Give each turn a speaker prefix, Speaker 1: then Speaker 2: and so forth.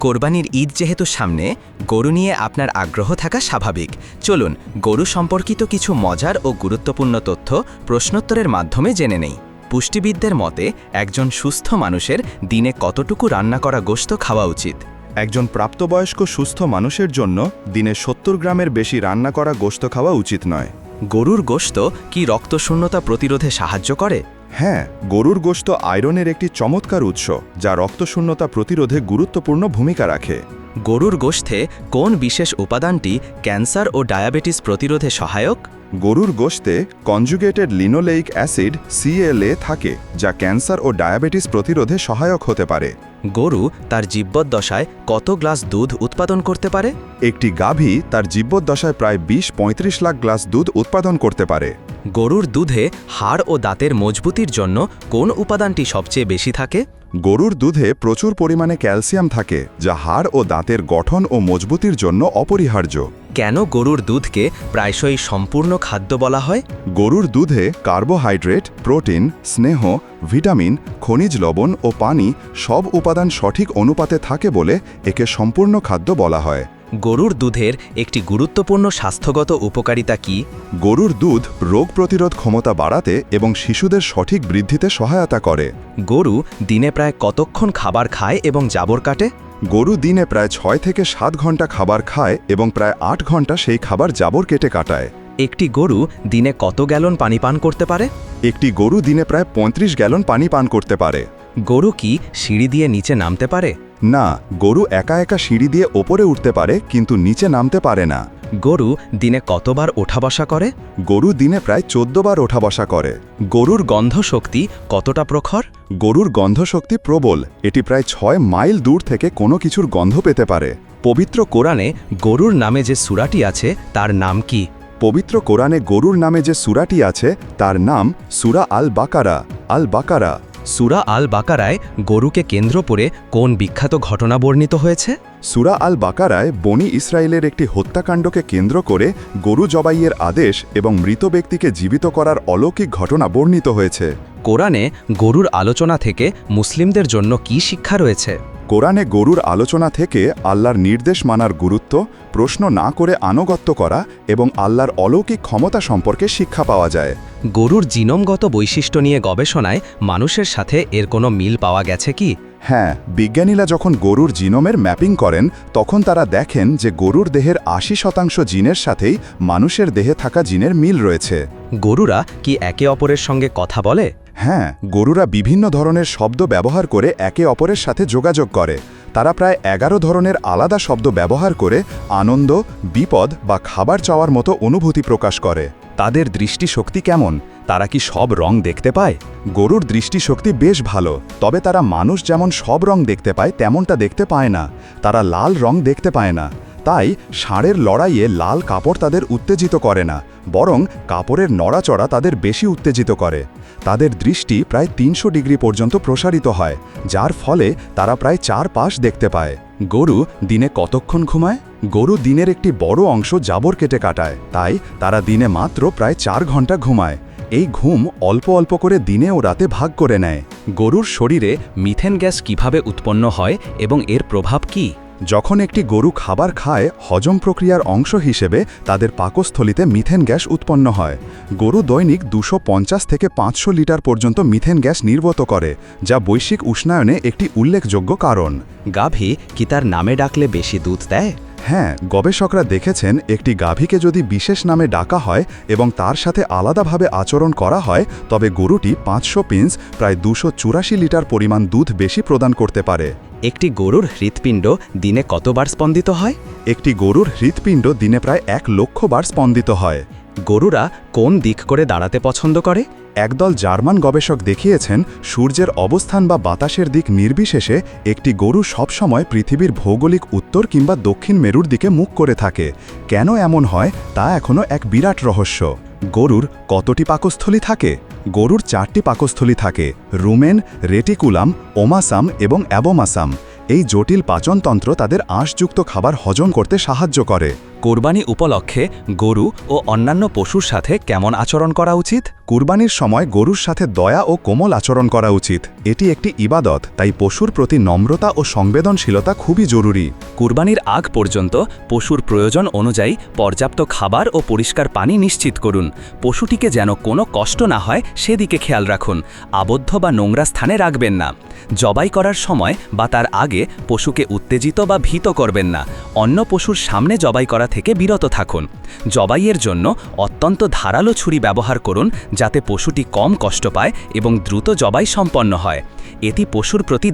Speaker 1: কোরবানির ঈদ যেহেতু সামনে, গরু নিয়ে আপনার আগ্রহ থাকা স্বাভাবিক। চলুন, গরু সম্পর্কিত কিছু মজার ও গুরুত্বপূর্ণ তথ্য প্রশ্নোত্তরের মাধ্যমে জেনে নেই। পুষ্টিবিদদের মতে, একজন সুস্থ মানুষের দিনে কতটুকু রান্না করা গোশত খাওয়া উচিত?
Speaker 2: একজন প্রাপ্তবয়স্ক সুস্থ মানুষের জন্য দিনে সত্তর গ্রামের বেশি রান্না করা গোশত খাওয়া উচিত নয়।
Speaker 1: গরুর গোশত কি রক্তশূন্যতা প্রতিরোধে সাহায্য করে?
Speaker 2: হ্যাঁ গরুর গোশত আয়রনের একটি চমৎকার উৎস যা রক্তশূন্যতা প্রতিরোধে গুরুত্বপূর্ণ ভূমিকা রাখে।
Speaker 1: গরুর গোশতে কোন বিশেষ উপাদানটি ক্যান্সার ও ডায়াবেটিস প্রতিরোধে সহায়ক?
Speaker 2: গরুর গোশতে কনজুগেটেড লিনোলেইক অ্যাসিড সিএলএ থাকে যা ক্যান্সার ও ডায়াবেটিস প্রতিরোধে সহায়ক হতে পারে।
Speaker 1: গরু তার জীব্যদ্দশায় কত গ্লাস দুধ উৎপাদন করতে পারে?
Speaker 2: একটি গাভী তার জীব্যদশায় প্রায় বিশ পঁয়ত্রিশ লাখ গ্লাস দুধ উৎপাদন করতে পারে।
Speaker 1: গরুর দুধে হাড় ও দাঁতের মজবুতির জন্য কোন উপাদানটি সবচেয়ে বেশি থাকে?
Speaker 2: গরুর দুধে প্রচুর পরিমাণে ক্যালসিয়াম থাকে যা হাড় ও দাঁতের গঠন ও মজবুতির জন্য অপরিহার্য।
Speaker 1: কেন গরুর দুধকে প্রায়শই সম্পূর্ণ খাদ্য বলা হয়?
Speaker 2: গরুর দুধে কার্বোহাইড্রেট প্রোটিন স্নেহ ভিটামিন খনিজ লবণ ও পানি সব উপাদান সঠিক অনুপাতে থাকে বলে একে সম্পূর্ণ খাদ্য বলা হয়।
Speaker 1: গরুর দুধের একটি গুরুত্বপূর্ণ স্বাস্থ্যগত উপকারিতা কি?
Speaker 2: গরুর দুধ রোগ প্রতিরোধ ক্ষমতা বাড়াতে এবং শিশুদের সঠিক বৃদ্ধিতে সহায়তা করে।
Speaker 1: গরু দিনে প্রায় কতক্ষণ খাবার খায় এবং জাবর কাটে?
Speaker 2: গরু দিনে প্রায় ছয় থেকে সাত ঘণ্টা খাবার খায় এবং প্রায় আট ঘণ্টা সেই খাবার জাবর কেটে কাটায়।
Speaker 1: একটি গরু দিনে কত গ্যালন পানি পান করতে পারে?
Speaker 2: একটি গরু দিনে প্রায় ৩৫ গ্যালন পানি পান করতে পারে।
Speaker 1: গরু কি সিঁড়ি দিয়ে নিচে নামতে পারে?
Speaker 2: না গরু একা একা সিঁড়ি দিয়ে ওপরে উঠতে পারে কিন্তু নিচে নামতে পারে না।
Speaker 1: গরু দিনে কতবার ওঠা বসা করে?
Speaker 2: গরু দিনে প্রায় চোদ্দ বার ওঠা বসা করে।
Speaker 1: গরুর গন্ধ শক্তি কতটা প্রখর?
Speaker 2: গরুর গন্ধশক্তি প্রবল এটি প্রায় ছয় মাইল দূর থেকে কোনো কিছুর গন্ধ পেতে পারে।
Speaker 1: পবিত্র কোরআনে গরুর নামে যে সুরাটি আছে তার নাম কি?
Speaker 2: পবিত্র কোরআনে গরুর নামে যে সুরাটি আছে তার নাম সুরা আল বাকারা আল বাকারা
Speaker 1: সুরা আল বাকারায় গরুকে কেন্দ্র করে কোন বিখ্যাত ঘটনা বর্ণিত হয়েছে?
Speaker 2: সুরা আল বাকারায় বনি ইসরায়েলের একটি হত্যাকাণ্ডকে কেন্দ্র করে গরু জবাইয়ের আদেশ এবং মৃত ব্যক্তিকে জীবিত করার অলৌকিক ঘটনা বর্ণিত হয়েছে।
Speaker 1: কোরআনে গরুর আলোচনা থেকে মুসলিমদের জন্য কি শিক্ষা রয়েছে?
Speaker 2: কোরআনে গরুর আলোচনা থেকে আল্লাহর নির্দেশ মানার গুরুত্ব প্রশ্ন না করে আনুগত্য করা এবং আল্লাহর অলৌকিক ক্ষমতা সম্পর্কে শিক্ষা পাওয়া যায়।
Speaker 1: গরুর জিনোমগত বৈশিষ্ট্য নিয়ে গবেষণায় মানুষের সাথে এর কোনো মিল পাওয়া গেছে কি?
Speaker 2: হ্যাঁ বিজ্ঞানীরা যখন গরুর জিনোমের ম্যাপিং করেন তখন তারা দেখেন যে গরুর দেহের আশি শতাংশ জিনের সাথেই মানুষের দেহে থাকা জিনের মিল রয়েছে।
Speaker 1: গরুরা কি একে অপরের সঙ্গে কথা বলে?
Speaker 2: হ্যাঁ গরুরা বিভিন্ন ধরনের শব্দ ব্যবহার করে একে অপরের সাথে যোগাযোগ করে। তারা প্রায় এগারো ধরনের আলাদা শব্দ ব্যবহার করে আনন্দ, বিপদ বা খাবার চাওয়ার মতো অনুভূতি প্রকাশ করে।
Speaker 1: তাদের দৃষ্টিশক্তি কেমন? তারা কি সব রং দেখতে পায়?
Speaker 2: গরুর দৃষ্টিশক্তি বেশ ভালো, তবে তারা মানুষ যেমন সব রং দেখতে পায়, তেমনটা দেখতে পায় না। তারা লাল রং দেখতে পায় না। তাই, ষাঁড়ের লড়াইয়ে লাল কাপড় তাদের উত্তেজিত করে না। বরং কাপড়ের নড়াচড়া তাদের বেশি উত্তেজিত করে। তাদের দৃষ্টি প্রায় তিনশো ডিগ্রি পর্যন্ত প্রসারিত হয়, যার ফলে তারা প্রায় চার পাশ দেখতে পায়। গরু দিনে কতক্ষণ ঘুমায়? গরু দিনের একটি বড় অংশ জাবর কেটে কাটায়, তাই তারা দিনে মাত্র প্রায় চার ঘণ্টা ঘুমায়। এই ঘুম অল্প অল্প করে দিনে ও রাতে ভাগ করে নেয়।
Speaker 1: গরুর শরীরে মিথেন গ্যাস কীভাবে উৎপন্ন হয় এবং এর প্রভাব কি?
Speaker 2: যখন একটি গরু খাবার খায় হজম প্রক্রিয়ার অংশ হিসেবে তাদের পাকস্থলিতে মিথেন গ্যাস উৎপন্ন হয়। গরু দৈনিক দুশো থেকে পাঁচশো লিটার পর্যন্ত মিথেন গ্যাস নির্গত করে যা বৈশ্বিক উষ্ণায়নে একটি উল্লেখযোগ্য কারণ।
Speaker 1: গাভী কি তার নামে ডাকলে বেশি দুধ দেয়?
Speaker 2: হ্যাঁ গবেষকরা দেখেছেন একটি গাভীকে যদি বিশেষ নামে ডাকা হয় এবং তার সাথে আলাদাভাবে আচরণ করা হয় তবে গরুটি পাঁচশো পিন্স প্রায় দুশো লিটার পরিমাণ দুধ বেশি প্রদান করতে পারে।
Speaker 1: একটি গরুর হৃৎপিণ্ড দিনে কতবার স্পন্দিত হয়?
Speaker 2: একটি গরুর হৃৎপিণ্ড দিনে প্রায় এক লক্ষ বার স্পন্দিত হয়।
Speaker 1: গরুরা কোন দিক করে দাঁড়াতে পছন্দ করে?
Speaker 2: একদল জার্মান গবেষক দেখিয়েছেন সূর্যের অবস্থান বা বাতাসের দিক নির্বিশেষে একটি গরু সবসময় পৃথিবীর ভৌগোলিক উত্তর কিংবা দক্ষিণ মেরুর দিকে মুখ করে থাকে। কেন এমন হয় তা এখনও এক বিরাট রহস্য। গরুর কতটি পাকস্থলী থাকে? গরুর চারটি পাকস্থলী থাকে, রুমেন, রেটিকুলাম, ওমাসাম এবং অ্যাবোমাসাম। এই জটিল পাচনতন্ত্র তাদের আঁশযুক্ত খাবার হজম করতে সাহায্য করে।
Speaker 1: কোরবানি উপলক্ষে গরু ও অন্যান্য পশুর সাথে কেমন আচরণ করা উচিত?
Speaker 2: কুরবানির সময় গরুর সাথে দয়া ও কোমল আচরণ করা উচিত। এটি একটি ইবাদত, তাই পশুর প্রতি নম্রতা ও সংবেদনশীলতা খুবই জরুরি।
Speaker 1: কুরবানির আগ পর্যন্ত পশুর প্রয়োজন অনুযায়ী পর্যাপ্ত খাবার ও পরিষ্কার পানি নিশ্চিত করুন। পশুটিকে যেন কোনো কষ্ট না হয়, সেদিকে খেয়াল রাখুন। আবদ্ধ বা নোংরা স্থানে রাখবেন না। জবাই করার সময় বা তার আগে পশুকে উত্তেজিত বা ভীত করবেন না। অন্য পশুর সামনে জবাই করা থেকে বিরত থাকুন। জবাইয়ের জন্য অত্যন্ত ধারালো ছুরি ব্যবহার করুন যাতে পশুটি কম কষ্ট পায় এবং দ্রুত জবাই সম্পন্ন হয়। এটি পশুর প্রতি